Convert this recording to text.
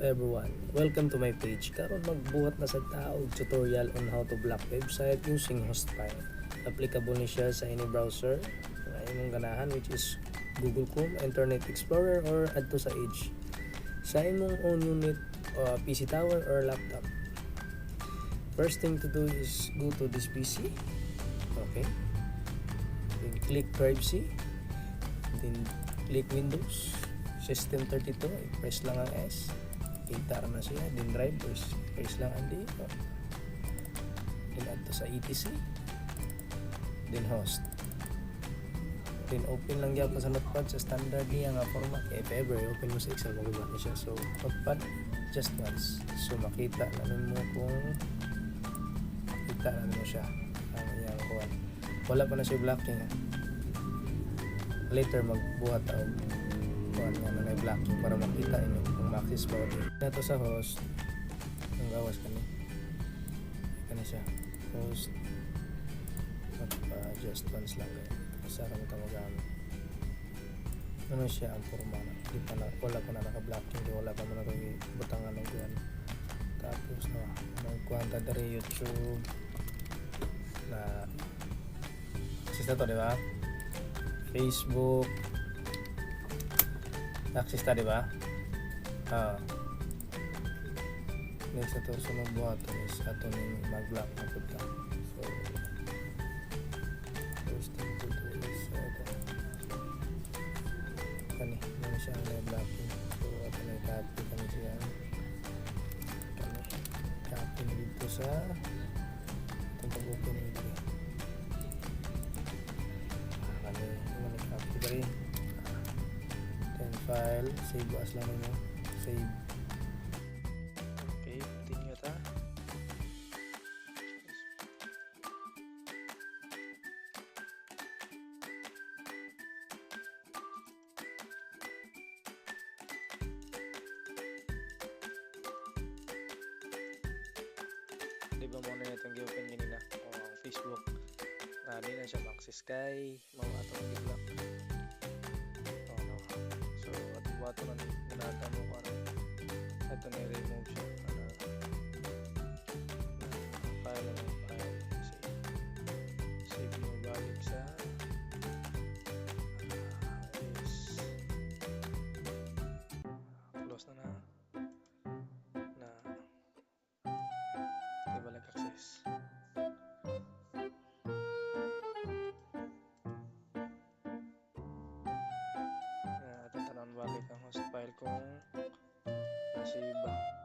everyone? Welcome to my page. Karon magbuhat na sa tao og tutorial on how to block website using Hostfile. Applicable ni siya sa any browser na imong ganahan which is Google Chrome, Internet Explorer or adto sa Edge. Sa imong own unit, uh, PC tower or laptop. First thing to do is go to this PC. Okay. Then click privacy. Then click Windows. System 32. Press lang ang S. Kita na siya. Then drive. Press lang ang D. Then add to sa ETC. Then host. Then open lang yan sa notepad sa standard niya nga format. If ever, open mo sa Excel, magulat na siya. So, notepad, just once. So, makita na mo kung makita na mo siya. Ang iyang kuhan. Wala pa na siya blocking. Later, magbuhat ang kuhan nga na may blocking para makita inyo kung ma-access di. Ito sa host, ang gawas kani. Kani siya. Host, magpa-just once lang ganyan. Basta kami ito magamit. Ano siya ang forma na. Di pa na, wala pa na naka-blocking. Di wala pa mo na rin butangan ng kuhan. Tapos na, magkuhan ta dari YouTube na na to, di ba? Facebook access ta, di ba? Ah. Next na to, sunod buhat is ato ni mag-block na. So, first thing to do is ito. Kani, siya ang sa file, save as lang nyo. Save. Okay, continue ta. Di ba mo na itong gi-open ganina o Facebook na di na siya ma-access kay mga atong 从，我是一。